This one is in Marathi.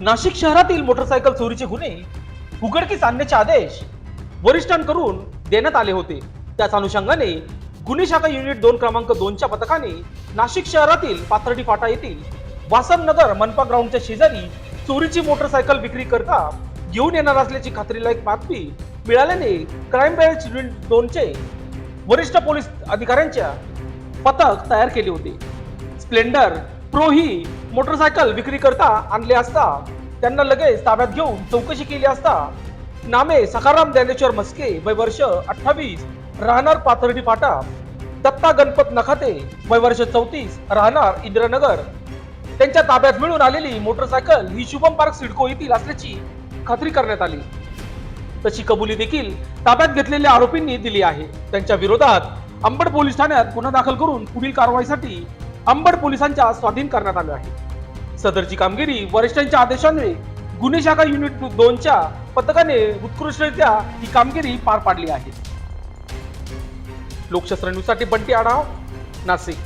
नाशिक शहरातील मोटरसायकल चोरीचे गुन्हे उघडकीस आणण्याचे आदेश वरिष्ठांकडून देण्यात आले होते. त्याच अनुषंगाने गुन्हे शाखा युनिट दोन क्रमांक दोनच्या पथकाने नाशिक शहरातील पाथर्डी फाटा येथील वासनगर मनपा ग्राउंडच्या शेजारी चोरीची मोटरसायकल विक्री करता घेऊन येणार असल्याची खात्रीलायक बातमी मिळाल्याने क्राईम ब्रँच युनिट दोनचे वरिष्ठ पोलीस अधिकाऱ्यांच्या पथक तयार केले होते. स्प्लेंडर प्रो ही मोटरसायकल विक्री करता आणले असता त्यांना लगेच ताब्यात घेऊन चौकशी केली असता नामे सखाराम ज्ञानेश्वर मस्के वय वर्ष अठ्ठावीस राहणार पाथर्डी फाटा दत्ता गणपत नखाते वय वर्ष चौतीस राहणार इंदिरानगर. त्यांच्या ताब्यात मिळून आलेली मोटरसायकल ही शुभम पार्क सिडको येथील असल्याची खात्री करण्यात आली. तशी कबुली देखील ताब्यात घेतलेल्या आरोपींनी दिली आहे. त्यांच्या विरोधात अंबड पोलीस ठाण्यात गुन्हा दाखल करून पुढील कारवाईसाठी अंबड पोलिसांच्या स्वाधीन करण्यात आले आहे. सदरची कामगिरी वरिष्ठांच्या आदेशाने गुन्हे शाखा युनिट दोनच्या पथकाने उत्कृष्टरित्या ही कामगिरी पार पाडली आहे. लोकशास्त्र न्यूजसाठी बंटी आढाव नाशिक.